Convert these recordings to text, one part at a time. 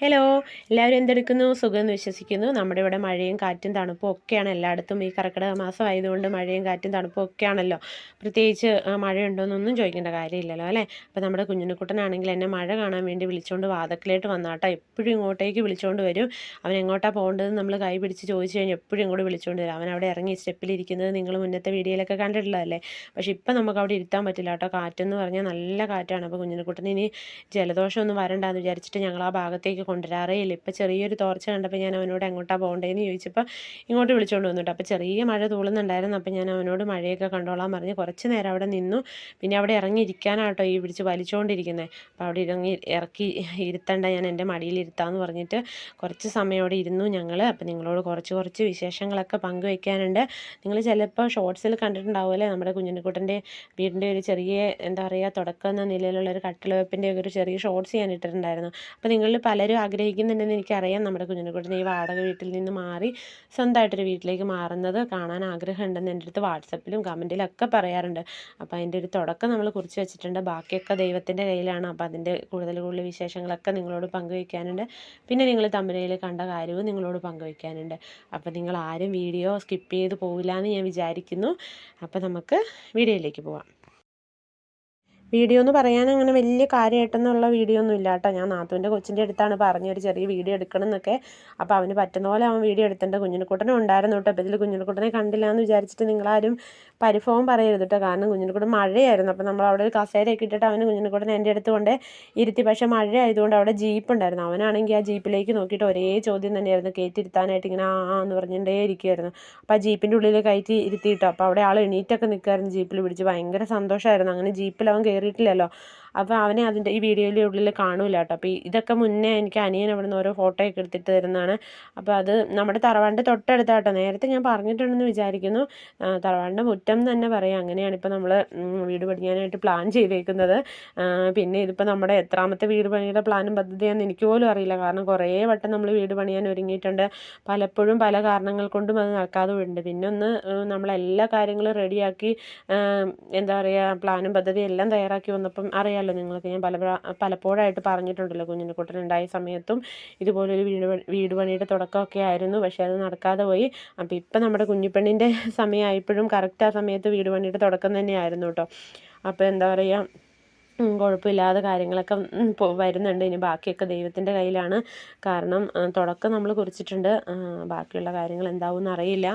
Hello എല്ലാവരും എന്തെടുക്കുന്നു? എന്ന് വിശ്വസിക്കുന്നു. നമ്മുടെ ഇവിടെ മഴയും കാറ്റും തണുപ്പും ഒക്കെയാണ്. എല്ലായിടത്തും ഈ കർക്കിടക മാസം ആയതുകൊണ്ട് മഴയും കാറ്റും തണുപ്പും ഒക്കെയാണല്ലോ. പ്രത്യേകിച്ച് മഴയുണ്ടോയെന്നൊന്നും ചോദിക്കേണ്ട കാര്യമില്ലല്ലോ അല്ലേ? അപ്പോൾ നമ്മുടെ കുഞ്ഞിനുക്കുട്ടനാണെങ്കിൽ എന്നെ മഴ കാണാൻ വേണ്ടി വിളിച്ചുകൊണ്ട് വാതക്കിലേട്ട് വന്നാട്ടോ. എപ്പോഴും ഇങ്ങോട്ടേക്ക് വിളിച്ചുകൊണ്ട് വരും. അവൻ എങ്ങോട്ടാണ് പോകേണ്ടതെന്ന് നമ്മൾ കൈ പിടിച്ച് ചോദിച്ചു കഴിഞ്ഞാൽ എപ്പോഴും ഇങ്ങോട്ട് വിളിച്ചുകൊണ്ട് വരും. അവൻ അവിടെ ഇറങ്ങി സ്റ്റെപ്പിലിരിക്കുന്നത് നിങ്ങൾ മുന്നത്തെ വീഡിയോയിലൊക്കെ കണ്ടിട്ടുള്ളതല്ലേ? പക്ഷേ ഇപ്പം നമുക്ക് അവിടെ ഇരുത്താൻ പറ്റില്ല കേട്ടോ. കാറ്റെന്ന് പറഞ്ഞാൽ നല്ല കാറ്റാണ്. അപ്പോൾ കുഞ്ഞിനുക്കുട്ടന് ഇനി ജലദോഷമൊന്നും വരണ്ടെന്ന് വിചാരിച്ചിട്ട് ഞങ്ങൾ ആ ഭാഗത്തേക്ക് കൊണ്ടുവരാറേ ഇല്ല ഇപ്പം ചെറിയൊരു തോർച്ച കണ്ടപ്പോൾ ഞാൻ അവനോട് എങ്ങോട്ടാണ് പോകേണ്ടതെന്ന് ചോദിച്ചപ്പോൾ ഇങ്ങോട്ട് വിളിച്ചുകൊണ്ട് വന്നിട്ട്. അപ്പോൾ ചെറിയ മഴ തൂളുന്നുണ്ടായിരുന്നു. അപ്പോൾ ഞാൻ അവനോട് മഴയൊക്കെ കണ്ടോളാൻ പറഞ്ഞ് കുറച്ച് നേരം അവിടെ നിന്നു. പിന്നെ അവിടെ ഇറങ്ങിയിരിക്കാനാട്ടോ ഈ പിടിച്ച് വലിച്ചുകൊണ്ടിരിക്കുന്നത് അപ്പോൾ അവിടെ ഇറങ്ങി ഇറക്കി ഇരുത്തണ്ട ഞാൻ എന്റെ മടിയിൽ ഇരുത്താമെന്ന് പറഞ്ഞിട്ട് കുറച്ച് സമയം അവിടെ ഇരുന്നു ഞങ്ങൾ അപ്പോൾ നിങ്ങളോട് കുറച്ച് കുറച്ച് വിശേഷങ്ങളൊക്കെ പങ്കുവയ്ക്കാനുണ്ട് നിങ്ങൾ ചിലപ്പോൾ ഷോർട്സിൽ കണ്ടിട്ടുണ്ടാവുമല്ലേ നമ്മുടെ കുഞ്ഞിനുക്കുട്ടന്റെ വീടിന്റെ ഒരു ചെറിയ എന്താ പറയുക തുടക്കം എന്ന നിലയിലുള്ള ഒരു കട്ടിളവെപ്പിന്റെ ഒരു ചെറിയ ഷോർട്സ് ഞാൻ ഇട്ടിട്ടുണ്ടായിരുന്നു. അപ്പോൾ നിങ്ങളിൽ പലരും ആഗ്രഹിക്കുന്നുണ്ടെന്ന് എനിക്കറിയാം. നമ്മുടെ കുഞ്ഞിനെക്കുട്ടിനെ ഈ വാടക വീട്ടിൽ നിന്ന് മാറി സ്വന്തമായിട്ടൊരു വീട്ടിലേക്ക് മാറുന്നത് കാണാൻ ആഗ്രഹമുണ്ടെന്ന് എന്റെ അടുത്ത് വാട്സപ്പിലും കമന്റിലൊക്കെ പറയാറുണ്ട്. അപ്പോൾ അതിന്റെ ഒരു തുടക്കം നമ്മൾ കുറിച്ച് വെച്ചിട്ടുണ്ട്. ബാക്കിയൊക്കെ ദൈവത്തിന്റെ കയ്യിലാണ്. അപ്പോൾ അതിന്റെ കൂടുതൽ കൂടുതൽ വിശേഷങ്ങളൊക്കെ നിങ്ങളോട് പങ്കുവയ്ക്കാനുണ്ട്. പിന്നെ നിങ്ങൾ തമിഴിൽ കണ്ട കാര്യവും നിങ്ങളോട് പങ്കുവയ്ക്കാനുണ്ട്. അപ്പോൾ നിങ്ങൾ ആരും വീഡിയോ സ്കിപ്പ് ചെയ്ത് പോകില്ല എന്ന് ഞാൻ വിചാരിക്കുന്നു. അപ്പോൾ നമുക്ക് വീഡിയോയിലേക്ക് പോവാം. വീഡിയോ എന്ന് പറയാൻ അങ്ങനെ വലിയ കാര്യമായിട്ടെന്നുള്ള വീഡിയോ ഒന്നും ഇല്ല കേട്ടോ. ഞാൻ നാത്തുവിന്റെ കൊച്ചിന്റെ അടുത്താണ് പറഞ്ഞ ഒരു ചെറിയ വീഡിയോ എടുക്കണം എന്നൊക്കെ. അപ്പോൾ അവന് പറ്റുന്ന പോലെ അവൻ വീഡിയോ എടുത്തിട്ടുണ്ട്. കുഞ്ഞിനെക്കുട്ടനും ഉണ്ടായിരുന്നു കേട്ടോ. അപ്പോൾ ഇതിൽ കുഞ്ഞിനെക്കൂട്ടനെ കണ്ടില്ല എന്ന് വിചാരിച്ചിട്ട് നിങ്ങളാരും പരിഭവം പറയരുത് കേട്ടോ. കാരണം കുഞ്ഞിനെക്കുട്ടൻ മഴയായിരുന്നു. അപ്പോൾ നമ്മൾ അവിടെ ഒരു കസേരയൊക്കെ ഇട്ടിട്ട് അവന് കുഞ്ഞിനെക്കൂട്ടനെ എന്റെ അടുത്ത് കൊണ്ട് ഇരുത്തി. പക്ഷേ മഴ ആയതുകൊണ്ട് അവിടെ ജീപ്പ് ഉണ്ടായിരുന്നു. അവനാണെങ്കിൽ ആ ജീപ്പിലേക്ക് നോക്കിയിട്ട് ഒരേ ചോദ്യം തന്നെയായിരുന്നു. കയറ്റിരുത്താനായിട്ട് ഇങ്ങനെ ആ എന്ന് പറഞ്ഞിട്ടേ ഇരിക്കുമായിരുന്നു അപ്പോൾ ആ ജീപ്പിന്റെ ഉള്ളിൽ കയറ്റി ഇരുത്തിയിട്ടോ അപ്പോൾ അവിടെ ആൾ എണീറ്റൊക്കെ നിൽക്കുമായിരുന്നു ജീപ്പിൽ പിടിച്ച്. ഭയങ്കര സന്തോഷമായിരുന്നു. അങ്ങനെ ജീപ്പിൽ അവൻ കയറിയിട്ടില്ലല്ലോ അപ്പോൾ അവനെ അതിന്റെ ഈ വീഡിയോയിലെ ഉള്ളിൽ കാണൂല കേട്ടോ അപ്പോൾ ഇതൊക്കെ മുന്നേ എനിക്ക് അനിയൻ അവിടെ നിന്ന് ഓരോ ഫോട്ടോ ഒക്കെ എടുത്തിട്ട് തരുന്നതാണ്. അപ്പോൾ അത് നമ്മുടെ തറവാടിന്റെ തൊട്ടടുത്താട്ടോ. നേരത്തെ ഞാൻ പറഞ്ഞിട്ടുണ്ടെന്ന് വിചാരിക്കുന്നു. തറവാടിന്റെ മുറ്റം തന്നെ പറയാം. അങ്ങനെയാണ് ഇപ്പോൾ നമ്മൾ വീട് പണിയാനായിട്ട് പ്ലാൻ ചെയ്തേക്കുന്നത്. പിന്നെ ഇതിപ്പോൾ നമ്മുടെ എത്രാമത്തെ വീട് പണിയുടെ പ്ലാനും പദ്ധതിയാണെന്ന് എനിക്ക് പോലും അറിയില്ല. കാരണം കുറേ വട്ടം നമ്മൾ വീട് പണിയാൻ ഒരുങ്ങിയിട്ടുണ്ട്. പലപ്പോഴും പല കാരണങ്ങൾ കൊണ്ടും അത് നടക്കാതെ ഉണ്ട് പിന്നെ ഒന്ന് നമ്മളെല്ലാ കാര്യങ്ങളും റെഡിയാക്കി എന്താ പറയുക പ്ലാനും പദ്ധതിയും എല്ലാം തയ്യാറാക്കി വന്നപ്പം അറിയാമല്ലോ നിങ്ങൾക്ക് ഞാൻ പല പലപ്പോഴായിട്ട് പറഞ്ഞിട്ടുണ്ടല്ലോ കുഞ്ഞിന്റെ കുട്ടനുണ്ടായ സമയത്തും ഇതുപോലൊരു വീട് വീട് പണിയുടെ തുടക്കമൊക്കെ ആയിരുന്നു. പക്ഷേ അത് നടക്കാതെ പോയി. അപ്പോൾ ഇപ്പം നമ്മുടെ കുഞ്ഞിപ്പെണ്ണിന്റെ സമയമായപ്പോഴും കറക്റ്റ് ആ സമയത്ത് വീട് പണിയുടെ തുടക്കം തന്നെയായിരുന്നു കേട്ടോ. അപ്പോൾ എന്താ പറയുക കുഴപ്പമില്ലാതെ കാര്യങ്ങളൊക്കെ വരുന്നുണ്ട്. ഇനി ബാക്കിയൊക്കെ ദൈവത്തിന്റെ കയ്യിലാണ്. കാരണം തുടക്കം നമ്മൾ കുറിച്ചിട്ടുണ്ട്. ബാക്കിയുള്ള കാര്യങ്ങൾ എന്താവും അറിയില്ല.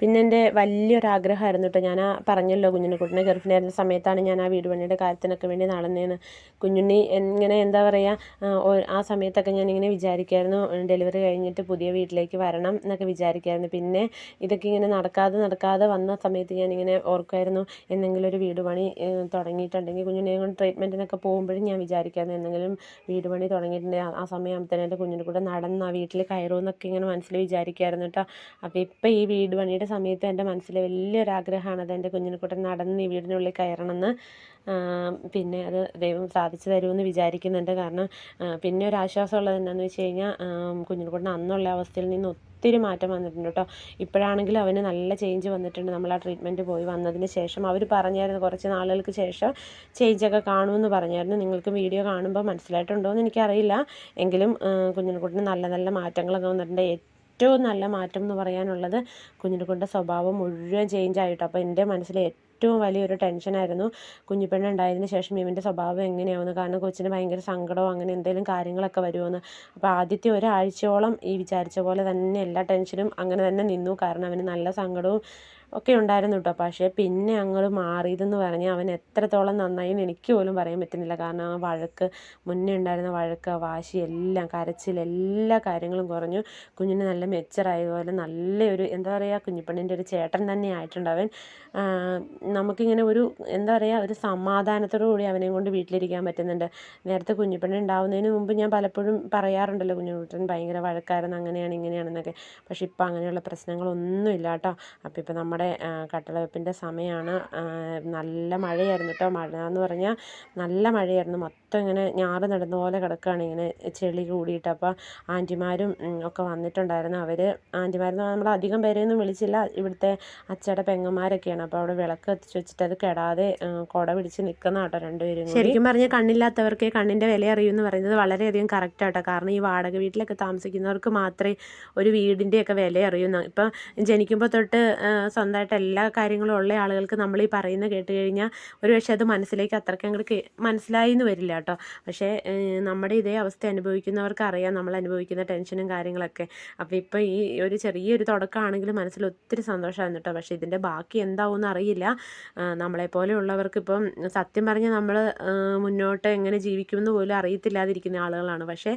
പിന്നെ എന്റെ വലിയൊരു ആഗ്രഹമായിരുന്നു കേട്ടോ. ഞാൻ ആ പറഞ്ഞല്ലോ കുഞ്ഞിനെ കുട്ടിനെ ഗർഭിണിയായിരുന്ന സമയത്താണ് ഞാൻ ആ വീട് പണിയുടെ കാര്യത്തിനൊക്കെ വേണ്ടി നടന്നതെന്ന് കുഞ്ഞുണ്ണി എങ്ങനെ എന്താ പറയുക ആ സമയത്തൊക്കെ ഞാനിങ്ങനെ വിചാരിക്കുമായിരുന്നു ഡെലിവറി കഴിഞ്ഞിട്ട് പുതിയ വീട്ടിലേക്ക് വരണം എന്നൊക്കെ വിചാരിക്കുമായിരുന്നു പിന്നെ ഇതൊക്കെ ഇങ്ങനെ നടക്കാതെ നടക്കാതെ വന്ന സമയത്ത് ഞാനിങ്ങനെ ഓർക്കുമായിരുന്നു എന്തെങ്കിലും ഒരു വീട് പണി തുടങ്ങിയിട്ടുണ്ടെങ്കിൽ കുഞ്ഞിനെ കൊണ്ട് ട്രീറ്റ്മെന്റിനൊക്കെ പോകുമ്പോഴും ഞാൻ വിചാരിക്കുമായിരുന്നു എന്തെങ്കിലും വീട് പണി തുടങ്ങിയിട്ടുണ്ടെങ്കിൽ ആ- തന്നെ എന്റെ കുഞ്ഞിന്റെ കൂടെ നടന്ന് ആ വീട്ടിൽ കയറുമെന്നൊക്കെ ഇങ്ങനെ മനസ്സിൽ വിചാരിക്കുമായിരുന്നു കേട്ടോ. അപ്പോൾ ഇപ്പോൾ ഈ വീട് പണിയുടെ സമയത്ത് എന്റെ മനസ്സിൽ വലിയൊരു ആഗ്രഹമാണ് അത് എന്റെ കുഞ്ഞിനെക്കുട്ടൻ നടന്ന് ഈ വീടിനുള്ളിൽ കയറണമെന്ന്. പിന്നെ അത് ദൈവം സാധിച്ചു തരുമെന്ന് വിചാരിക്കുന്നുണ്ട്. കാരണം പിന്നെ ഒരു ആശ്വാസമുള്ളത് എന്താണെന്ന് വെച്ച് കഴിഞ്ഞാൽ കുഞ്ഞിനെക്കുട്ടൻ അന്നുള്ള അവസ്ഥയിൽ നിന്ന് ഒത്തിരി മാറ്റം വന്നിട്ടുണ്ട് കേട്ടോ. ഇപ്പോഴാണെങ്കിലും അവന് നല്ല ചേഞ്ച് വന്നിട്ടുണ്ട്. നമ്മൾ ആ ട്രീറ്റ്മെന്റ് പോയി വന്നതിന് ശേഷം അവർ പറഞ്ഞായിരുന്നു കുറച്ച് നാളുകൾക്ക് ശേഷം ചേഞ്ചൊക്കെ കാണുമെന്ന് പറഞ്ഞായിരുന്നു. നിങ്ങൾക്ക് വീഡിയോ കാണുമ്പോൾ മനസ്സിലായിട്ടുണ്ടോ എന്ന് എനിക്കറിയില്ല. എങ്കിലും കുഞ്ഞിനെ കുഞ്ഞിനെക്കുട്ടന് നല്ല നല്ല മാറ്റങ്ങളൊക്കെ വന്നിട്ടുണ്ട്. ഏറ്റവും നല്ല മാറ്റം എന്ന് പറയാനുള്ളത് കുഞ്ഞിനെ കൊണ്ട് സ്വഭാവം മുഴുവൻ ചേഞ്ച് ആയിട്ടോ. അപ്പോൾ എന്റെ മനസ്സിൽ ഏറ്റവും വലിയൊരു ടെൻഷനായിരുന്നു. കുഞ്ഞിപ്പെണ്ണ് ഉണ്ടായതിന് ശേഷം ഇവന്റെ സ്വഭാവം എങ്ങനെയാവുന്നു? കാരണം കൊച്ചിന് ഭയങ്കര സങ്കടവും അങ്ങനെ എന്തെങ്കിലും കാര്യങ്ങളൊക്കെ വരുമെന്ന് അപ്പോൾ ആദ്യത്തെ ഒരാഴ്ചയോളം ഈ വിചാരിച്ച പോലെ തന്നെ എല്ലാ ടെൻഷനും അങ്ങനെ തന്നെ നിന്നു. കാരണം അവന് നല്ല സങ്കടവും ഒക്കെ ഉണ്ടായിരുന്നു കേട്ടോ പക്ഷേ പിന്നെ അങ്ങോട്ട് മാറിയതെന്ന് പറഞ്ഞാൽ അവൻ എത്രത്തോളം നന്നായി എനിക്ക് പോലും പറയാൻ പറ്റുന്നില്ല. കാരണം ആ വഴക്ക് മുന്നേ ഉണ്ടായിരുന്ന വഴക്ക് വാശി എല്ലാം കരച്ചിൽ എല്ലാ കാര്യങ്ങളും കുറഞ്ഞു. കുഞ്ഞിന് നല്ല മെച്ചറായതുപോലെ നല്ലൊരു എന്താ പറയുക കുഞ്ഞിപ്പണ്ണിന്റെ ഒരു ചേട്ടൻ തന്നെ ആയിട്ടുണ്ട് അവൻ. നമുക്കിങ്ങനെ ഒരു എന്താ പറയുക ഒരു സമാധാനത്തോടു കൂടി അവനെയും കൊണ്ട് വീട്ടിലിരിക്കാൻ പറ്റുന്നുണ്ട്. നേരത്തെ കുഞ്ഞിപ്പെണ്ണ് ഉണ്ടാവുന്നതിന് മുമ്പ് ഞാൻ പലപ്പോഴും പറയാറുണ്ടല്ലോ കുഞ്ഞുകുട്ടൻ ഭയങ്കര വഴക്കാരെന്ന് അങ്ങനെയാണ് ഇങ്ങനെയാണെന്നൊക്കെ. പക്ഷേ ഇപ്പം അങ്ങനെയുള്ള പ്രശ്നങ്ങളൊന്നും ഇല്ല കേട്ടോ. അപ്പോൾ ഇപ്പോൾ നമ്മൾ നമ്മുടെ കട്ടളവെപ്പിന്റെ സമയമാണ് നല്ല മഴയായിരുന്നു കേട്ടോ. മഴ എന്ന് പറഞ്ഞാൽ നല്ല മഴയായിരുന്നു. മൊത്തം ഇങ്ങനെ ഞാറ് നടന്ന പോലെ കിടക്കുകയാണ്. ഇങ്ങനെ ചെളി കൂടിയിട്ട് അപ്പോൾ ആന്റിമാരും ഒക്കെ വന്നിട്ടുണ്ടായിരുന്നു. അവർ ആന്റിമാരെന്ന് നമ്മൾ അധികം പേരെയൊന്നും വിളിച്ചില്ല. ഇവിടുത്തെ അച്ചയുടെ പെങ്ങന്മാരൊക്കെയാണ്. അപ്പോൾ അവിടെ വിളക്ക് കത്തിച്ച് വെച്ചിട്ട് അത് കെടാതെ കുട പിടിച്ച് നിൽക്കുന്ന കേട്ടോ രണ്ടുപേരും ശരിക്കും പറഞ്ഞാൽ കണ്ണില്ലാത്തവർക്ക് കണ്ണിന്റെ വില അറിയുമെന്ന് പറയുന്നത് വളരെയധികം കറക്റ്റ് ആട്ടോ. കാരണം ഈ വാടക വീട്ടിലൊക്കെ താമസിക്കുന്നവർക്ക് മാത്രമേ ഒരു വീടിന്റെയൊക്കെ വില അറിയുന്നു ഇപ്പം ജനിക്കുമ്പോൾ തൊട്ട് സ്വന്തമായിട്ട് എല്ലാ കാര്യങ്ങളും ഉള്ള ആളുകൾക്ക് നമ്മൾ ഈ പറയുന്ന കേട്ട് കഴിഞ്ഞാൽ ഒരു പക്ഷേ അത് മനസ്സിലേക്ക് അത്രയ്ക്ക് അങ്ങോട്ട് മനസ്സിലായി എന്ന് വരില്ല കേട്ടോ. പക്ഷേ നമ്മുടെ ഇതേ അവസ്ഥ അനുഭവിക്കുന്നവർക്ക് അറിയാം നമ്മൾ അനുഭവിക്കുന്ന ടെൻഷനും കാര്യങ്ങളൊക്കെ. അപ്പോൾ ഇപ്പോൾ ഈ ഒരു ചെറിയൊരു തുടക്കമാണെങ്കിലും മനസ്സിൽ ഒത്തിരി സന്തോഷമായിരുന്നു കേട്ടോ. പക്ഷേ ഇതിന്റെ ബാക്കി എന്താവും അറിയില്ല. നമ്മളെപ്പോലെയുള്ളവർക്ക് ഇപ്പം സത്യം പറഞ്ഞ് നമ്മൾ മുന്നോട്ട് എങ്ങനെ ജീവിക്കുമെന്ന് പോലും അറിയത്തില്ലാതിരിക്കുന്ന ആളുകളാണ്. പക്ഷേ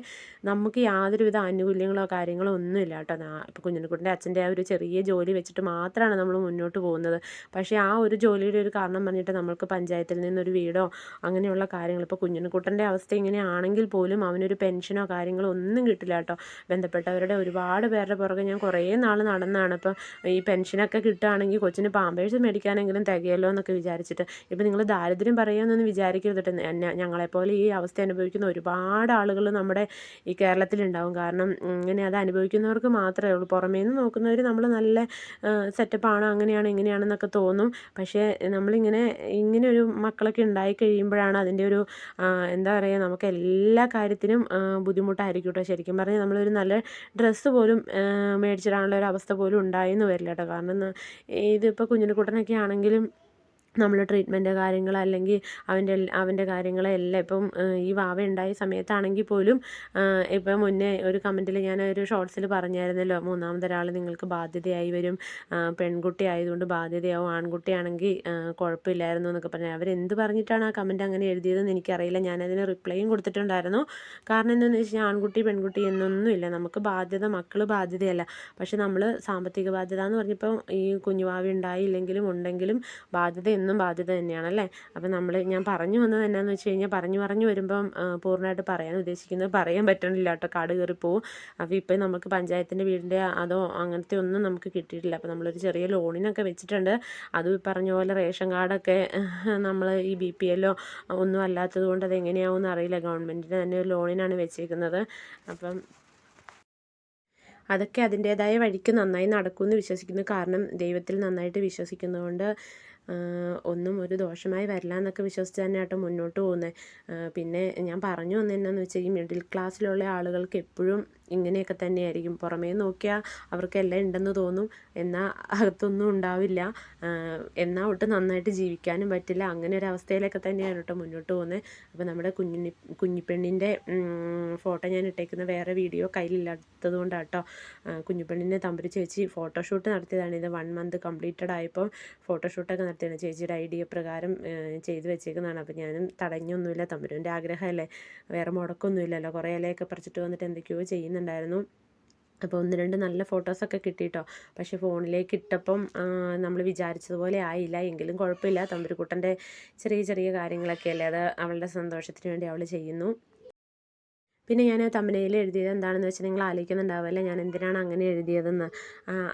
നമുക്ക് യാതൊരുവിധ ആനുകൂല്യങ്ങളോ കാര്യങ്ങളോ ഒന്നുമില്ല കേട്ടോ. ഇപ്പോൾ കുഞ്ഞിനെക്കുട്ടിന്റെ അച്ഛന്റെ ആ ഒരു ചെറിയ ജോലി വെച്ചിട്ട് മാത്രമാണ് നമ്മൾ മുന്നോട്ട് പോകുന്നത്. പക്ഷേ ആ ഒരു ജോലിയുടെ ഒരു കാരണം പറഞ്ഞിട്ട് നമ്മൾക്ക് പഞ്ചായത്തിൽ നിന്നൊരു വീടോ അങ്ങനെയുള്ള കാര്യങ്ങൾ ഇപ്പോൾ കുഞ്ഞിനെക്കുട്ടന്റെ അവസ്ഥ ഇങ്ങനെയാണെങ്കിൽ പോലും അവനൊരു പെൻഷനോ കാര്യങ്ങളോ ഒന്നും കിട്ടില്ല കേട്ടോ. ബന്ധപ്പെട്ടവരുടെ ഒരുപാട് പേരുടെ പുറകെ ഞാൻ കുറേ നാൾ നടന്നാണ്. ഇപ്പം ഈ പെൻഷനൊക്കെ കിട്ടുകയാണെങ്കിൽ കൊച്ചിന് പാമ്പേഴ്സ് മേടിക്കാനെങ്കിലും തികയല്ലോ എന്നൊക്കെ വിചാരിച്ചിട്ട്. ഇപ്പം നിങ്ങൾ ദാരിദ്ര്യം പറയുമെന്നൊന്നും വിചാരിക്കരുത് ഞങ്ങളെപ്പോലെ ഈ അവസ്ഥ അനുഭവിക്കുന്ന ഒരുപാട് ആളുകൾ നമ്മുടെ ഈ കേരളത്തിലുണ്ടാവും. കാരണം ഇങ്ങനെ അത് അനുഭവിക്കുന്നവർക്ക് മാത്രമേ ഉള്ളൂ. പുറമേ നിന്ന് നോക്കുന്നവർ നമ്മൾ നല്ല സെറ്റപ്പാണ് അങ്ങനെയാണ് ഇങ്ങനെയാണെന്നൊക്കെ തോന്നും. പക്ഷേ നമ്മളിങ്ങനെ ഇങ്ങനെ ഒരു മക്കളൊക്കെ ഉണ്ടായി കഴിയുമ്പോഴാണ് അതിന്റെ ഒരു എന്താ പറയുക നമുക്ക് എല്ലാ കാര്യത്തിനും ബുദ്ധിമുട്ടായിരിക്കും കേട്ടോ. ശരിക്കും പറഞ്ഞാൽ നമ്മളൊരു നല്ല ഡ്രസ്സ് പോലും മേടിച്ചിടാനുള്ള ഒരു അവസ്ഥ പോലും ഉണ്ടായെന്ന് വരില്ല കേട്ടോ. കാരണം ഇതിപ്പോൾ കുഞ്ഞിനെക്കുട്ടനൊക്കെ ആണെങ്കിലും നമ്മൾ ട്രീറ്റ്മെന്റ് കാര്യങ്ങൾ അല്ലെങ്കിൽ അവന്റെ അവന്റെ കാര്യങ്ങളെല്ലാം ഇപ്പം ഈ വാവ ഉണ്ടായ സമയത്താണെങ്കിൽ പോലും ഇപ്പം മുന്നേ ഒരു കമന്റിൽ ഞാൻ ഒരു ഷോർട്സിൽ പറഞ്ഞായിരുന്നല്ലോ മൂന്നാമതൊരാൾ നിങ്ങൾക്ക് ബാധ്യതയായി വരും പെൺകുട്ടി ആയതുകൊണ്ട് ബാധ്യതയാവും ആൺകുട്ടിയാണെങ്കിൽ കുഴപ്പമില്ലായിരുന്നു എന്നൊക്കെ പറഞ്ഞാൽ അവരെന്ത് പറഞ്ഞിട്ടാണ് ആ കമന്റ് അങ്ങനെ എഴുതിയതെന്ന് എനിക്കറിയില്ല. ഞാനതിന് റിപ്ലൈയും കൊടുത്തിട്ടുണ്ടായിരുന്നു. കാരണം എന്താണെന്ന് വെച്ച് കഴിഞ്ഞാൽ ആൺകുട്ടി പെൺകുട്ടി എന്നൊന്നുമില്ല നമുക്ക് ബാധ്യത മക്കൾ ബാധ്യതയല്ല. പക്ഷെ നമ്മൾ സാമ്പത്തിക ബാധ്യത എന്ന് പറഞ്ഞപ്പോൾ ഈ കുഞ്ഞുവാവി ഉണ്ടായില്ലെങ്കിലും ഉണ്ടെങ്കിലും ബാധ്യത എന്നും ബാധ്യത തന്നെയാണ് അല്ലേ അപ്പം നമ്മൾ ഞാൻ പറഞ്ഞു വന്നത് എന്നാന്ന് വെച്ച് കഴിഞ്ഞാൽ പറഞ്ഞു പറഞ്ഞു വരുമ്പം പൂർണമായിട്ട് പറയാൻ ഉദ്ദേശിക്കുന്നത് പറയാൻ പറ്റണില്ല കേട്ടോ. കാട് കയറിപ്പോവും അപ്പോൾ ഇപ്പം നമുക്ക് പഞ്ചായത്തിന്റെ വീടിന്റെ അതോ അങ്ങനത്തെ ഒന്നും നമുക്ക് കിട്ടിയിട്ടില്ല. അപ്പോൾ നമ്മളൊരു ചെറിയ ലോണിനൊക്കെ വെച്ചിട്ടുണ്ട്. അതും ഈ പറഞ്ഞ പോലെ റേഷൻ കാർഡൊക്കെ നമ്മൾ ഈ ബി പി എല്ലോ ഒന്നും അല്ലാത്തത് കൊണ്ട് അത് എങ്ങനെയാവും അറിയില്ല. ഗവൺമെന്റിന്റെ തന്നെ ഒരു ലോണിനാണ് വെച്ചേക്കുന്നത്. അപ്പം അതൊക്കെ അതിന്റേതായ വഴിക്ക് നന്നായി നടക്കുമെന്ന് വിശ്വസിക്കുന്നു. കാരണം ദൈവത്തിൽ നന്നായിട്ട് വിശ്വസിക്കുന്നതുകൊണ്ട് ഒന്നും ഒരു ദോഷമായി വരില്ല എന്നൊക്കെ വിശ്വസിച്ച് തന്നെ കേട്ടോ മുന്നോട്ട് പോകുന്നത് പിന്നെ ഞാൻ പറഞ്ഞു വന്നത് എന്നാന്ന് വെച്ചാൽ ഈ മിഡിൽ ക്ലാസ്സിലുള്ള ആളുകൾക്ക് എപ്പോഴും ഇങ്ങനെയൊക്കെ തന്നെയായിരിക്കും. പുറമേ നോക്കിയാൽ അവർക്കെല്ലാം ഉണ്ടെന്ന് തോന്നും. എന്നാൽ അകത്തൊന്നും ഉണ്ടാവില്ല. എന്നാൽ ഒട്ട് നന്നായിട്ട് ജീവിക്കാനും പറ്റില്ല. അങ്ങനെ ഒരു അവസ്ഥയിലൊക്കെ തന്നെയാണ് കേട്ടോ മുന്നോട്ട് പോകുന്നത് അപ്പോൾ നമ്മുടെ കുഞ്ഞി കുഞ്ഞിപ്പെണ്ണിന്റെ ഫോട്ടോ ഞാൻ ഇട്ടേക്കുന്ന വേറെ വീഡിയോ കയ്യിലില്ലാത്തത് കൊണ്ടാണ് കേട്ടോ കുഞ്ഞിപ്പെണ്ണിന്റെ തമ്പുരി ചേച്ചി ഫോട്ടോഷൂട്ട് നടത്തിയതാണ്. ഇത് വൺ മന്ത് കംപ്ലീറ്റഡ് ആയപ്പോൾ ഫോട്ടോഷൂട്ടൊക്കെ നടത്തിയാണ് ചേച്ചിയുടെ ഐഡിയ പ്രകാരം ചെയ്തു വെച്ചേക്കുന്നതാണ്. അപ്പോൾ ഞാനും തടഞ്ഞൊന്നുമില്ല. തമ്പുരുവിന്റെ ആഗ്രഹമല്ലേ? വേറെ മുടക്കൊന്നുമില്ലല്ലോ. കുറേ ഇലയൊക്കെ പറിച്ചിട്ട് വന്നിട്ട് എന്തൊക്കെയോ ചെയ്യുന്നുണ്ടായിരുന്നു. അപ്പോൾ ഒന്ന് രണ്ട് നല്ല ഫോട്ടോസൊക്കെ കിട്ടിയിട്ടോ പക്ഷേ ഫോണിലേക്ക് ഇട്ടപ്പം നമ്മൾ വിചാരിച്ചതുപോലെ ആയില്ല. എങ്കിലും കുഴപ്പമില്ല. തമ്പുരുക്കുട്ടന്റെ ചെറിയ ചെറിയ കാര്യങ്ങളൊക്കെ അല്ലേ അത് അവളുടെ സന്തോഷത്തിന് വേണ്ടി അവൾ ചെയ്യുന്നു. പിന്നെ ഞാൻ തമ്പനയിൽ എഴുതിയത് എന്താണെന്ന് വെച്ചാൽ നിങ്ങൾ ആലോചിക്കുന്നുണ്ടാവില്ല ഞാൻ എന്തിനാണ് അങ്ങനെ എഴുതിയതെന്ന്.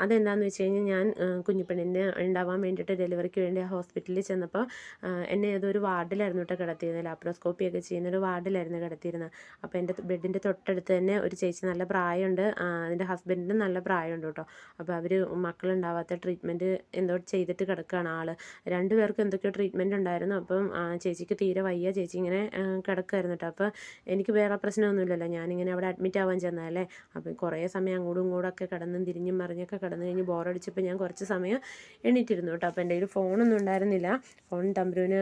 അതെന്താണെന്ന് വെച്ച് കഴിഞ്ഞാൽ ഞാൻ കുഞ്ഞിപ്പെണ്ണിന് ഉണ്ടാവാൻ വേണ്ടിയിട്ട് ഡെലിവറിക്ക് വേണ്ടി ഹോസ്പിറ്റലിൽ ചെന്നപ്പോൾ എന്നെ ഏതൊരു വാർഡിലായിരുന്നു കേട്ടോ ഒക്കെ ചെയ്യുന്ന ഒരു വാർഡിലായിരുന്നു കിടത്തിയിരുന്നത്. അപ്പോൾ എന്റെ ബെഡിന്റെ തൊട്ടടുത്ത് തന്നെ ഒരു ചേച്ചി നല്ല പ്രായമുണ്ട് അതിന്റെ ഹസ്ബൻഡിനും നല്ല പ്രായമുണ്ട് കേട്ടോ. അപ്പോൾ അവർ മക്കളുണ്ടാവാത്ത ട്രീറ്റ്മെന്റ് എന്തോ ചെയ്തിട്ട് കിടക്കുകയാണ് ആൾ. രണ്ടുപേർക്കും എന്തൊക്കെയോ ട്രീറ്റ്മെന്റ് ഉണ്ടായിരുന്നു. അപ്പം ചേച്ചിക്ക് തീരെ വയ്യ. ചേച്ചി ഇങ്ങനെ കിടക്കുമായിരുന്നു കേട്ടോ. അപ്പോൾ എനിക്ക് വേറെ പ്രശ്നമൊന്നും ഒന്നുമില്ലല്ലോ. ഞാനിങ്ങനെ അവിടെ അഡ്മിറ്റ് ആവാൻ ചെന്നതല്ലേ? അപ്പോൾ കുറേ സമയം അങ്ങോട്ടും ഇങ്ങോട്ടൊക്കെ കിടന്നും തിരിഞ്ഞും മറിഞ്ഞൊക്കെ കിടന്നു കഴിഞ്ഞ് ബോറടിച്ചപ്പോൾ ഞാൻ കുറച്ച് സമയം എണീറ്റിരുന്നു കേട്ടോ. അപ്പോൾ എന്റെ കയ്യിൽ ഫോണൊന്നും ഉണ്ടായിരുന്നില്ല. ഫോൺ തമ്പുരുവിന്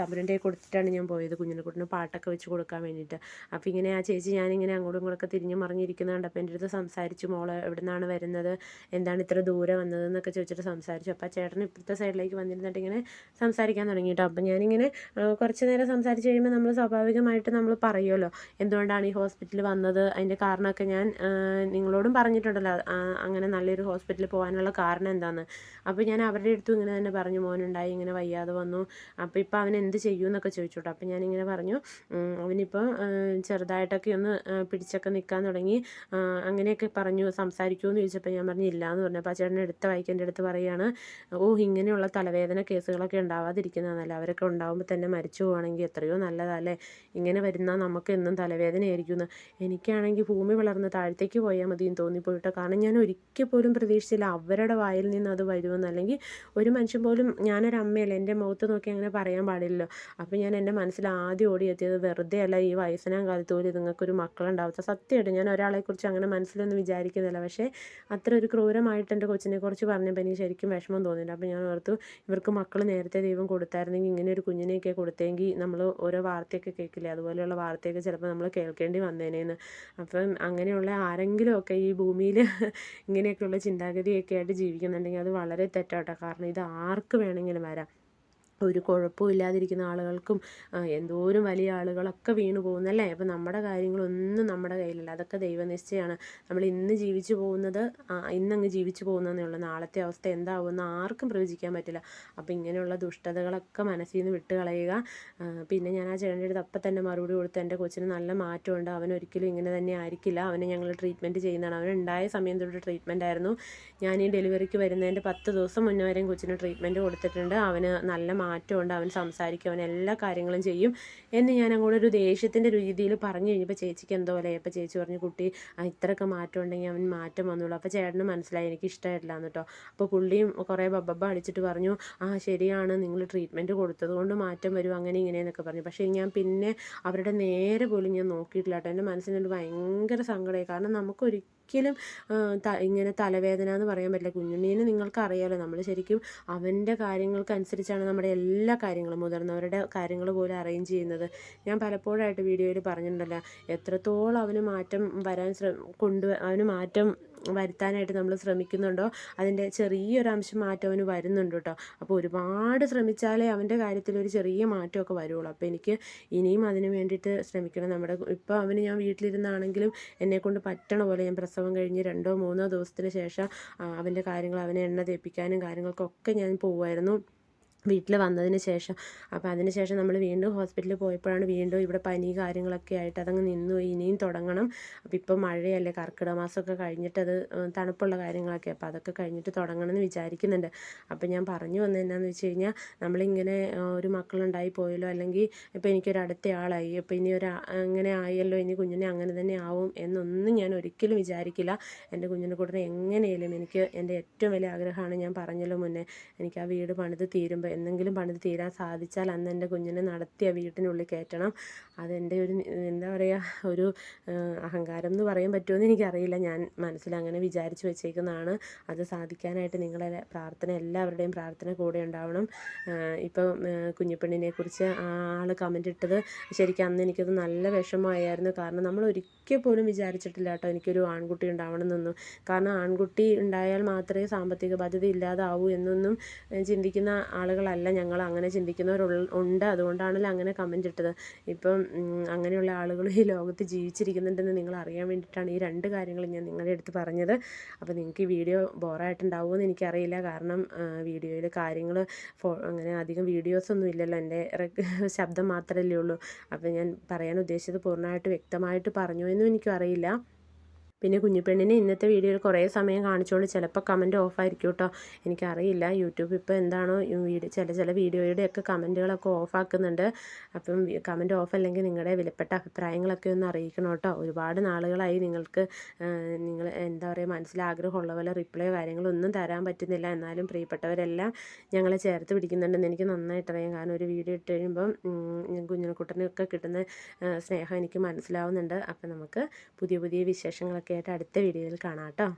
തമ്പുരുന്റെ കൊടുത്തിട്ടാണ് ഞാൻ പോയത് കുഞ്ഞിനെക്കുട്ടിന് പാട്ടൊക്കെ വെച്ച് കൊടുക്കാൻ വേണ്ടിയിട്ട്. അപ്പോൾ ഇങ്ങനെ ആ ചേച്ചി ഞാനിങ്ങനെ അങ്ങോട്ടും ഇങ്ങോട്ടൊക്കെ തിരിഞ്ഞ് മറിഞ്ഞിരിക്കുന്നുണ്ട്. അപ്പോൾ എന്റെ അടുത്ത് സംസാരിച്ചു മോൾ എവിടെ നിന്നാണ് വരുന്നത്? എന്താണ് ഇത്ര ദൂരെ വന്നത് എന്നൊക്കെ ചോദിച്ചിട്ട് സംസാരിച്ചു. അപ്പോൾ ആ ചേട്ടൻ ഇപ്പോഴത്തെ സൈഡിലേക്ക് വന്നിരുന്നിട്ട് ഇങ്ങനെ സംസാരിക്കാൻ തുടങ്ങി കേട്ടോ. അപ്പോൾ ഞാനിങ്ങനെ കുറച്ച് നേരം സംസാരിച്ച് കഴിയുമ്പോൾ നമ്മൾ സ്വാഭാവികമായിട്ട് നമ്മൾ പറയുമല്ലോ. എന്തുകൊണ്ടാണ് ഹോസ്പിറ്റലിൽ വന്നത്. അതിന്റെ കാരണമൊക്കെ ഞാൻ നിങ്ങളോടും പറഞ്ഞിട്ടുണ്ടല്ലോ. അങ്ങനെ നല്ലൊരു ഹോസ്പിറ്റലിൽ പോകാനുള്ള കാരണം എന്താണെന്ന് അപ്പോൾ ഞാൻ അവരുടെ അടുത്തും ഇങ്ങനെ തന്നെ പറഞ്ഞു മോനുണ്ടായി ഇങ്ങനെ വയ്യാതെ വന്നു. അപ്പോൾ ഇപ്പോൾ അവൻ എന്ത് ചെയ്യും എന്നൊക്കെ ചോദിച്ചു കേട്ടോ അപ്പോൾ ഞാനിങ്ങനെ പറഞ്ഞു അവനിപ്പോൾ ചെറുതായിട്ടൊക്കെ ഒന്ന് പിടിച്ചൊക്കെ നിൽക്കാൻ തുടങ്ങി. അങ്ങനെയൊക്കെ പറഞ്ഞു സംസാരിക്കുമോ എന്ന് ചോദിച്ചപ്പോൾ ഞാൻ പറഞ്ഞു ഇല്ല എന്ന് പറഞ്ഞു. അപ്പോൾ ആ ചേട്ടൻ എടുത്ത വായിക്കേണ്ട അടുത്ത് പറയുകയാണ്. ഓ ഇങ്ങനെയുള്ള തലവേദന കേസുകളൊക്കെ ഉണ്ടാവാതിരിക്കുന്നതല്ല? അവരൊക്കെ ഉണ്ടാകുമ്പോൾ തന്നെ മരിച്ചു പോവുകയാണെങ്കിൽ എത്രയോ നല്ലതല്ലേ? ഇങ്ങനെ വരുന്ന നമുക്ക് എന്നും തലവേദനയായിരിക്കും എന്ന് എനിക്കാണെങ്കിൽ ഭൂമി വളർന്ന് താഴത്തേക്ക് പോയാൽ മതിയെന്ന് തോന്നിപ്പോയിട്ടോ. കാരണം ഞാൻ ഒരിക്കൽ പോലും പ്രതീക്ഷിച്ചില്ല അവരുടെ വായിൽ നിന്ന് അത് വരുമെന്ന്. അല്ലെങ്കിൽ ഒരു മനുഷ്യൻ പോലും ഞാനൊരു അമ്മയല്ല എന്റെ മുഖത്ത് നോക്കി അങ്ങനെ പറയാൻ പാടില്ലല്ലോ. അപ്പോൾ ഞാൻ എന്റെ മനസ്സിൽ ആദ്യം ഓടിയെത്തിയത് വെറുതെ അല്ല ഈ വയസ്സനാം കാലത്ത് പോലും നിങ്ങൾക്കൊരു മക്കളുണ്ടാവാത്ത. സത്യമായിട്ട് ഞാൻ ഒരാളെക്കുറിച്ച് അങ്ങനെ മനസ്സിലൊന്നും വിചാരിക്കുന്നില്ല. പക്ഷേ അത്ര ഒരു ക്രൂരമായിട്ട് എന്റെ കൊച്ചിനെ കുറിച്ച് പറഞ്ഞപ്പോൾ എനിക്ക് ശരിക്കും വിഷമം തോന്നിയില്ല. അപ്പോൾ ഞാൻ ഓർത്തു ഇവർക്ക് മക്കൾ നേരത്തെ ദൈവം കൊടുത്തായിരുന്നെങ്കിൽ ഇങ്ങനെ ഒരു കുഞ്ഞിനെയൊക്കെ കൊടുത്തെങ്കിൽ നമ്മൾ ഓരോ വാർത്തയൊക്കെ കേൾക്കില്ലേ? അതുപോലെയുള്ള വാർത്തയൊക്കെ ചിലപ്പോൾ നമ്മൾ കേൾക്കേണ്ടി വന്നേനേന്ന്. അപ്പം അങ്ങനെയുള്ള ആരെങ്കിലുമൊക്കെ ഈ ഭൂമിയിൽ ഇങ്ങനെയൊക്കെയുള്ള ചിന്താഗതിയൊക്കെ ആയിട്ട് ജീവിക്കുന്നുണ്ടെങ്കിൽ അത് വളരെ തെറ്റാട്ടോ. കാരണം ഇത് ആർക്ക് വേണമെങ്കിലും വരാം. ഒരു കുഴപ്പമില്ലാതിരിക്കുന്ന ആളുകൾക്കും എന്തോരം വലിയ ആളുകളൊക്കെ വീണു പോകുന്നല്ലേ? അപ്പം നമ്മുടെ കാര്യങ്ങളൊന്നും നമ്മുടെ കയ്യിലല്ല. അതൊക്കെ ദൈവനിശ്ചയമാണ്. നമ്മൾ ഇന്ന് ജീവിച്ചു പോകുന്നത് ഇന്നങ്ങ് ജീവിച്ചു പോകുന്നതേ ഉള്ളൂ. നാളത്തെ അവസ്ഥ എന്താവുമെന്ന് ആർക്കും പ്രവചിക്കാൻ പറ്റില്ല. അപ്പോൾ ഇങ്ങനെയുള്ള ദുഷ്ടതകളൊക്കെ മനസ്സിൽ നിന്ന് വിട്ട് കളയുക പിന്നെ ഞാൻ ആ ചേട്ടന്റെ അടുത്ത് അപ്പം തന്നെ മറുപടി കൊടുത്ത് എന്റെ കൊച്ചിന് നല്ല മാറ്റമുണ്ട്. അവൻ ഒരിക്കലും ഇങ്ങനെ തന്നെ ആയിരിക്കില്ല. അവനെ ഞങ്ങൾ ട്രീറ്റ്മെന്റ് ചെയ്യുന്നതാണ്. അവൻ ഉണ്ടായ സമയം തൊട്ട് ട്രീറ്റ്മെന്റ് ആയിരുന്നു. ഞാൻ ഈ ഡെലിവറിക്ക് വരുന്നതിന്റെ പത്ത് ദിവസം മുന്നേ വരെയും കൊച്ചിന് ട്രീറ്റ്മെന്റ് കൊടുത്തിട്ടുണ്ട്. അവന് നല്ല മാറ്റമുണ്ട് അവൻ സംസാരിക്കും അവൻ എല്ലാ കാര്യങ്ങളും ചെയ്യും എന്ന് ഞാൻ അങ്ങോട്ട് ഒരു ദേഷ്യത്തിന്റെ രീതിയിൽ പറഞ്ഞു കഴിഞ്ഞപ്പോൾ ചേച്ചിക്ക് എന്തോ അപ്പോൾ ചേച്ചി പറഞ്ഞു കുട്ടി ഇത്രയൊക്കെ മാറ്റം ഉണ്ടെങ്കിൽ അവൻ മാറ്റം വന്നുള്ളൂ അപ്പോൾ ചേട്ടന് മനസ്സിലായി എനിക്ക് ഇഷ്ടമായിട്ടില്ല എന്ന് കേട്ടോ. അപ്പോൾ പുള്ളിയും കുറേ ബബ്ബ അടിച്ചിട്ട് പറഞ്ഞു ആ ശരിയാണ് നിങ്ങൾ ട്രീറ്റ്മെന്റ് കൊടുത്തത് കൊണ്ട് മാറ്റം വരും അങ്ങനെ ഇങ്ങനെയെന്നൊക്കെ പറഞ്ഞു. പക്ഷേ ഞാൻ പിന്നെ അവരുടെ നേരെ പോലും ഞാൻ നോക്കിയിട്ടില്ല കേട്ടോ. എന്റെ മനസ്സിനൊരു ഭയങ്കര സങ്കടമായി. കാരണം നമുക്കൊരിക്കലും ത- ഇങ്ങനെ തലവേദന എന്ന് പറയാൻ പറ്റില്ല. കുഞ്ഞുണ്ണീനെ നിങ്ങൾക്ക് അറിയാലോ നമ്മൾ ശരിക്കും അവന്റെ കാര്യങ്ങൾക്കനുസരിച്ചാണ് നമ്മുടെ എല്ലാ കാര്യങ്ങളും മുതിർന്നവരുടെ കാര്യങ്ങൾ പോലും അറേഞ്ച് ചെയ്യുന്നത്. ഞാൻ പലപ്പോഴായിട്ട് വീഡിയോയിൽ പറഞ്ഞിട്ടുണ്ടല്ലോ എത്രത്തോളം അവന് മാറ്റം വരാൻ ശ്ര കൊണ്ട് അവന് മാറ്റം വരുത്താനായിട്ട് നമ്മൾ ശ്രമിക്കുന്നുണ്ടോ? അതിന്റെ ചെറിയൊരു അംശം മാറ്റം അവന് വരുന്നുണ്ട് കേട്ടോ. അപ്പോൾ ഒരുപാട് ശ്രമിച്ചാലേ അവന്റെ കാര്യത്തിൽ ഒരു ചെറിയ മാറ്റമൊക്കെ വരുള്ളൂ. അപ്പോൾ എനിക്ക് ഇനിയും അതിന് വേണ്ടിയിട്ട് ശ്രമിക്കണം. നമ്മുടെ ഇപ്പോൾ അവന് ഞാൻ വീട്ടിലിരുന്നാണെങ്കിലും എന്നെക്കൊണ്ട് പറ്റണ പോലെ ഞാൻ പ്രസവം കഴിഞ്ഞ് രണ്ടോ മൂന്നോ ദിവസത്തിന് ശേഷം അവന്റെ കാര്യങ്ങൾ അവനെ എണ്ണ തേപ്പിക്കാനും കാര്യങ്ങൾക്കൊക്കെ ഞാൻ പോവുമായിരുന്നു വീട്ടിൽ വന്നതിന് ശേഷം. അപ്പോൾ അതിന് ശേഷം നമ്മൾ വീണ്ടും ഹോസ്പിറ്റലിൽ പോയപ്പോഴാണ് വീണ്ടും ഇവിടെ പനി കാര്യങ്ങളൊക്കെ ആയിട്ട് അതങ്ങ് നിന്നു. ഇനിയും തുടങ്ങണം. അപ്പോൾ ഇപ്പോൾ മഴയല്ലേ കർക്കിടക മാസമൊക്കെ കഴിഞ്ഞിട്ട് അത് തണുപ്പുള്ള കാര്യങ്ങളൊക്കെ. അപ്പോൾ അതൊക്കെ കഴിഞ്ഞിട്ട് തുടങ്ങണം എന്ന് വിചാരിക്കുന്നുണ്ട്. അപ്പോൾ ഞാൻ പറഞ്ഞു വന്നത് എന്നാന്ന് വെച്ച് കഴിഞ്ഞാൽ നമ്മളിങ്ങനെ ഒരു മക്കളുണ്ടായി പോയല്ലോ അല്ലെങ്കിൽ ഇപ്പോൾ എനിക്കൊരു അടുത്ത ആളായി അപ്പോൾ ഇനി ഒരു അങ്ങനെ ആയല്ലോ ഇനി കുഞ്ഞിനെ അങ്ങനെ തന്നെ ആവും എന്നൊന്നും ഞാൻ ഒരിക്കലും വിചാരിക്കില്ല. എന്റെ കുഞ്ഞിനെ കൂടുതൽ എങ്ങനെയും എനിക്ക് എന്റെ ഏറ്റവും വലിയ ആഗ്രഹമാണ് ഞാൻ പറഞ്ഞല്ലോ മുന്നേ. എനിക്ക് ആ വീട് പണിത് തീരുമ്പോൾ എന്തെങ്കിലും പണിത് തീരാൻ സാധിച്ചാൽ അന്ന് എന്റെ കുഞ്ഞിനെ നടത്തി ആ വീട്ടിനുള്ളിൽ കയറ്റണം. അതെന്റെ ഒരു എന്താ പറയുക ഒരു അഹങ്കാരം എന്ന് പറയാൻ പറ്റുമെന്ന് എനിക്കറിയില്ല. ഞാൻ മനസ്സിൽ അങ്ങനെ വിചാരിച്ചു വെച്ചേക്കുന്നതാണ്. അത് സാധിക്കാനായിട്ട് നിങ്ങളെ പ്രാർത്ഥന എല്ലാവരുടെയും പ്രാർത്ഥന കൂടെ ഉണ്ടാവണം. ഇപ്പോൾ കുഞ്ഞിപ്പെണ്ണിനെ കുറിച്ച് ആൾ കമന്റ് ഇട്ടത് ശരിക്കും അന്ന് എനിക്കത് നല്ല വിഷമമായിരുന്നു. കാരണം നമ്മൾ ഒരിക്കൽ പോലും വിചാരിച്ചിട്ടില്ല കേട്ടോ എനിക്കൊരു ആൺകുട്ടി ഉണ്ടാവണം എന്നൊന്നും. കാരണം ആൺകുട്ടി ഉണ്ടായാൽ മാത്രമേ സാമ്പത്തിക ബാധ്യത ഇല്ലാതാവൂ എന്നൊന്നും ചിന്തിക്കുന്ന ചിന്തിക്കുന്ന ആളുകളല്ല ഞങ്ങൾ അങ്ങനെ ചിന്തിക്കുന്നവർ ഉണ്ട്. അതുകൊണ്ടാണല്ലോ അങ്ങനെ കമന്റ് ഇട്ടത്. ഇപ്പം അങ്ങനെയുള്ള ആളുകൾ ഈ ലോകത്ത് ജീവിച്ചിരിക്കുന്നുണ്ടെന്ന് നിങ്ങൾ അറിയാൻ വേണ്ടിയിട്ടാണ് ഈ രണ്ട് കാര്യങ്ങൾ ഞാൻ നിങ്ങളുടെ അടുത്ത് പറഞ്ഞത്. അപ്പോൾ നിങ്ങൾക്ക് ഈ വീഡിയോ ബോറായിട്ടുണ്ടാവുമോ എന്ന് എനിക്കറിയില്ല. കാരണം വീഡിയോയിൽ കാര്യങ്ങൾ അങ്ങനെ അധികം വീഡിയോസൊന്നും ഇല്ലല്ലോ. എന്റെ ശബ്ദം മാത്രമല്ലേ ഉള്ളൂ. അപ്പോൾ ഞാൻ പറയാൻ ഉദ്ദേശിച്ചത് പൂർണമായിട്ട് വ്യക്തമായിട്ട് പറഞ്ഞു എന്നും എനിക്കും അറിയില്ല പിന്നെ കുഞ്ഞുപെണ്ണിനെ ഇന്നത്തെ വീഡിയോയിൽ കുറേ സമയം കാണിച്ചോളൂ. ചിലപ്പോൾ കമന്റ് ഓഫായിരിക്കും കേട്ടോ എനിക്കറിയില്ല യൂട്യൂബ് ഇപ്പോൾ എന്താണോ വീഡിയോ ചില ചില വീഡിയോയുടെയൊക്കെ കമന്റുകളൊക്കെ ഓഫാക്കുന്നുണ്ട് അപ്പം കമന്റ് ഓഫ് അല്ലെങ്കിൽ നിങ്ങളുടെ വിലപ്പെട്ട അഭിപ്രായങ്ങളൊക്കെ ഒന്ന് അറിയിക്കണം കേട്ടോ ഒരുപാട് നാളുകളായി നിങ്ങൾക്ക് നിങ്ങൾ എന്താ പറയുക മനസ്സിൽ ആഗ്രഹമുള്ള പോലെ റിപ്ലൈയോ കാര്യങ്ങളോ ഒന്നും തരാൻ പറ്റുന്നില്ല. എന്നാലും പ്രിയപ്പെട്ടവരെല്ലാം ഞങ്ങളെ ചേർത്ത് പിടിക്കുന്നുണ്ടെന്ന് എനിക്ക് നന്നായിട്ട് അറിയാം. കാരണം ഒരു വീഡിയോ ഇട്ട് കഴിയുമ്പം കുഞ്ഞിനെക്കുട്ടനൊക്കെ കിട്ടുന്ന സ്നേഹം എനിക്ക് മനസ്സിലാവുന്നുണ്ട്. അപ്പം നമുക്ക് പുതിയ പുതിയ വിശേഷങ്ങളൊക്കെ ആയിട്ട് അടുത്ത വീഡിയോയിൽ കാണാം കേട്ടോ